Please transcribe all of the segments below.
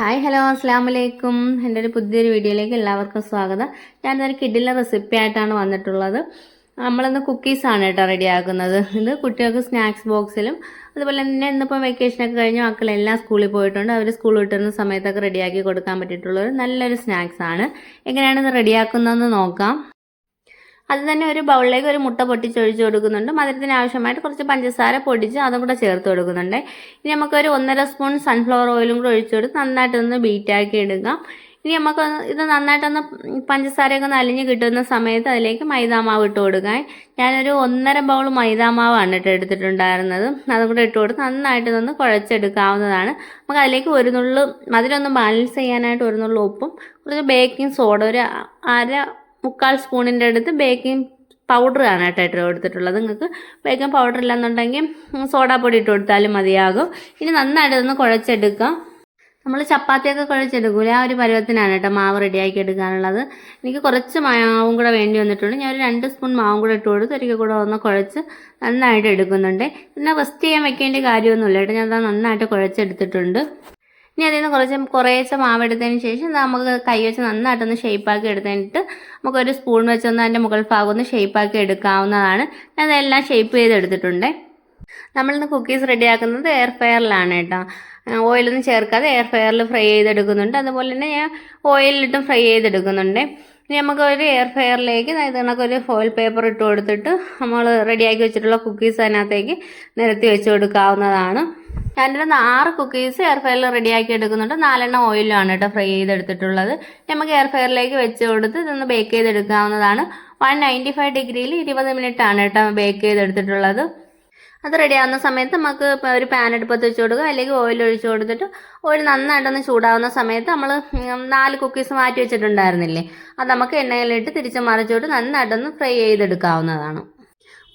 Hi hello അസ്സാം വലൈക്കും എന്റെ ഒരു പുതിയൊരു വീഡിയോയിലേക്ക് എല്ലാവർക്കും സ്വാഗതം. ഞാനൊരു കിഡിലെ റെസിപ്പി ആയിട്ടാണ് വന്നിട്ടുള്ളത്. നമ്മളിന്ന് കുക്കീസാണ് കേട്ടോ റെഡിയാക്കുന്നത് ഇത് കുട്ടികൾക്ക് സ്നാക്സ് ബോക്സിലും അതുപോലെ തന്നെ ഇന്നിപ്പോൾ വെക്കേഷനൊക്കെ കഴിഞ്ഞ് മക്കളെല്ലാം സ്കൂളിൽ പോയിട്ടുണ്ട്. അവർ സ്കൂൾ വിട്ടുന്ന സമയത്തൊക്കെ റെഡിയാക്കി കൊടുക്കാൻ പറ്റിയിട്ടുള്ള ഒരു നല്ലൊരു സ്നാക്സാണ് എങ്ങനെയാണ് ഇത് റെഡിയാക്കുന്നതെന്ന് നോക്കാം. അത് തന്നെ ഒരു ബൗളിലേക്ക് ഒരു മുട്ട പൊട്ടിച്ചൊഴിച്ച് കൊടുക്കുന്നുണ്ട്. മധുരത്തിന് ആവശ്യമായിട്ട് കുറച്ച് പഞ്ചസാര പൊടിച്ച് അതും കൂടെ ചേർത്ത് കൊടുക്കുന്നുണ്ട്. ഇനി നമുക്കൊരു ഒന്നര സ്പൂൺ സൺഫ്ലവർ ഓയിലും കൂടെ ഒഴിച്ചു കൊടുത്ത് നന്നായിട്ടൊന്ന് ബീറ്റാക്കി എടുക്കാം. ഇനി നമുക്ക് ഇത് നന്നായിട്ടൊന്ന് പഞ്ചസാരയൊക്കെ നലിഞ്ഞ് കിട്ടുന്ന സമയത്ത് അതിലേക്ക് മൈദാമാവ് ഇട്ട് കൊടുക്കാൻ ഞാനൊരു ഒന്നര ബൗൾ മൈദാമാവാണ് കേട്ടോ എടുത്തിട്ടുണ്ടായിരുന്നത്. അതും കൂടെ ഇട്ട് കൊടുത്ത് നന്നായിട്ട് ഒന്ന് കുഴച്ചെടുക്കാവുന്നതാണ്. നമുക്ക് അതിലേക്ക് ഒരു നുള്ളു മധുരമൊന്ന് ബാലൻസ് ചെയ്യാനായിട്ട് ഒരു നുള്ളു ഉപ്പും കുറച്ച് ബേക്കിംഗ് സോഡ ഒരു അര മുക്കാൽ സ്പൂണിന്റെ അടുത്ത് ബേക്കിംഗ് പൗഡർ ആണ് കേട്ടോ ഇട്ട് കൊടുത്തിട്ടുള്ളത്. നിങ്ങൾക്ക് ബേക്കിംഗ് പൗഡർ ഇല്ലെന്നുണ്ടെങ്കിൽ സോഡാപ്പൊടി ഇട്ട് കൊടുത്താലും മതിയാകും. ഇനി നന്നായിട്ട് ഒന്ന് കുഴച്ചെടുക്കാം നമ്മൾ ചപ്പാത്തിയൊക്കെ കുഴച്ചെടുക്കൂലേ? ആ ഒരു പരുവത്തിനാണ് കേട്ടോ മാവ് റെഡിയാക്കി എടുക്കാനുള്ളത്. എനിക്ക് കുറച്ച് മാവും കൂടെ വേണ്ടി വന്നിട്ടുണ്ട്. ഞാൻ ഒരു രണ്ട് സ്പൂൺ മാവും കൂടെ ഇട്ട് കൊടുത്ത് ഒരിക്കൽ കൂടെ ഒന്ന് കുഴച്ച് നന്നായിട്ട് എടുക്കുന്നുണ്ട്. പിന്നെ റെസ്റ്റ് ചെയ്യാൻ വെക്കേണ്ട കാര്യമൊന്നുമില്ല കേട്ടോ. ഞാൻ അത് നന്നായിട്ട് കുഴച്ചെടുത്തിട്ടുണ്ട്. ഇനി അതിൽ നിന്ന് കുറച്ച് കുറേശ്ശെ മാവെടുത്തതിന് ശേഷം നമുക്ക് കൈ വെച്ച് നന്നായിട്ടൊന്ന് ഷേപ്പാക്കി എടുത്തിട്ട് നമുക്കൊരു സ്പൂൺ വെച്ചൊന്ന് അതിന്റെ മുകൾ ഭാഗം ഒന്ന് ഷേപ്പാക്കി എടുക്കാവുന്നതാണ്. ഞാൻ അതെല്ലാം ഷേപ്പ് ചെയ്തെടുത്തിട്ടുണ്ട്. നമ്മളിന്ന് കുക്കീസ് റെഡിയാക്കുന്നത് എയർ ഫയറിലാണ് കേട്ടോ. ഓയിലൊന്നും ചേർക്കാതെ എയർ ഫയറിൽ ഫ്രൈ ചെയ്തെടുക്കുന്നുണ്ട്. അതുപോലെ തന്നെ ഞാൻ ഓയിലിട്ടും ഫ്രൈ ചെയ്തെടുക്കുന്നുണ്ട്. ഇനി നമുക്ക് ഒരു എയർ ഫയറിലേക്ക് ഒരു ഫോയിൽ പേപ്പർ ഇട്ട് കൊടുത്തിട്ട് നമ്മൾ റെഡിയാക്കി വെച്ചിട്ടുള്ള കുക്കീസ് അതിനകത്തേക്ക് നിരത്തി വെച്ച് കൊടുക്കാവുന്നതാണ്. ഞാനിരുന്ന് ആറ് കുക്കീസ് എയർ ഫയറിൽ റെഡിയാക്കി എടുക്കുന്നുണ്ട്. നാലെണ്ണം ഓയിലാണ് കേട്ടോ ഫ്രൈ ചെയ്തെടുത്തിട്ടുള്ളത്. നമുക്ക് എയർ ഫയറിലേക്ക് വെച്ച് കൊടുത്ത് ഇതൊന്ന് ബേക്ക് ചെയ്തെടുക്കാവുന്നതാണ്. വൺ നയന്റി ഫൈവ് ഡിഗ്രിയിൽ ഇരുപത് മിനിറ്റ് ആണ് കേട്ടോ ബേക്ക് ചെയ്തെടുത്തിട്ടുള്ളത്. അത് റെഡി ആവുന്ന സമയത്ത് നമുക്ക് ഒരു പാൻ അടുപ്പത്ത് വെച്ച് കൊടുക്കുക. അല്ലെങ്കിൽ ഓയിൽ ഒഴിച്ചു കൊടുത്തിട്ട് ഓയിൽ നന്നായിട്ടൊന്ന് ചൂടാവുന്ന സമയത്ത് നമ്മൾ നാല് കുക്കീസ് മാറ്റി വെച്ചിട്ടുണ്ടായിരുന്നില്ലേ? അത് നമുക്ക് എണ്ണയിലിട്ട് തിരിച്ച് മറിച്ചോട്ട് നന്നായിട്ടൊന്ന് ഫ്രൈ ചെയ്തെടുക്കാവുന്നതാണ്.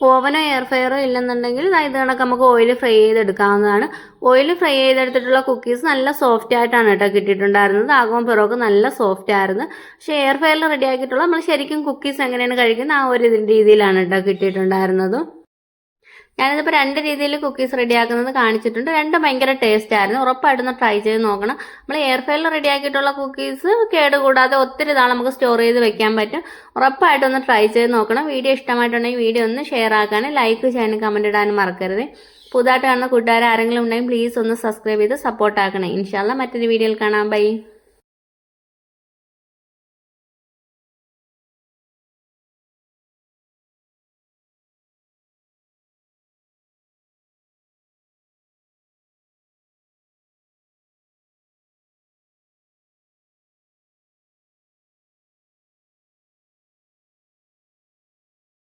ഓവനോ എയർ ഫ്രയറോ ഇല്ലെന്നുണ്ടെങ്കിൽ ഇത് കണക്ക് നമുക്ക് ഓയിൽ ഫ്രൈ ചെയ്തെടുക്കാവുന്നതാണ്. ഓയിൽ ഫ്രൈ ചെയ്തെടുത്തിട്ടുള്ള കുക്കീസ് നല്ല സോഫ്റ്റ് ആയിട്ടാണ് കേട്ടോ കിട്ടിയിട്ടുണ്ടായിരുന്നത്. ആകുമ്പോൾ പിറോക്ക് നല്ല സോഫ്റ്റ് ആയിരുന്നു. പക്ഷേ എയർ ഫ്രയറിൽ റെഡി ആക്കിയിട്ടുള്ള നമ്മൾ ശരിക്കും കുക്കീസ് എങ്ങനെയാണ് കഴിക്കുന്നത് ആ ഒരു രീതിയിലാണ് കേട്ടോ കിട്ടിയിട്ടുണ്ടായിരുന്നത്. ഞാനിതിപ്പോൾ രണ്ട് രീതിയിൽ കുക്കീസ് റെഡി റെഡിയാക്കുന്നത് കാണിച്ചിട്ടുണ്ട്. രണ്ടും ഭയങ്കര ടേസ്റ്റ് ആയിരുന്നു. ഉറപ്പായിട്ടൊന്ന് ട്രൈ ചെയ്ത് നോക്കണം. നമ്മൾ എയർ ഫ്രൈറിൽ റെഡിയാക്കിയിട്ടുള്ള കുക്കീസ് കേടുകൂടാതെ ഒത്തിരി നാൾ നമുക്ക് സ്റ്റോർ ചെയ്ത് വെക്കാൻ പറ്റും. ഉറപ്പായിട്ടൊന്ന് ട്രൈ ചെയ്ത് നോക്കണം. വീഡിയോ ഇഷ്ടമായിട്ടുണ്ടെങ്കിൽ വീഡിയോ ഒന്ന് ഷെയർ ആക്കാനും ലൈക്ക് ചെയ്യാനും കമന്റ് ഇടാനും മറക്കരുത്. പുതുതായിട്ട് കാണുന്ന കൂട്ടുകാർ ആരെങ്കിലും ഉണ്ടെങ്കിൽ പ്ലീസ് ഒന്ന് സബ്സ്ക്രൈബ് ചെയ്ത് സപ്പോർട്ട് ആക്കണേ. ഇൻഷാല്ല മറ്റൊരു വീഡിയോയിൽ കാണാം. ബൈ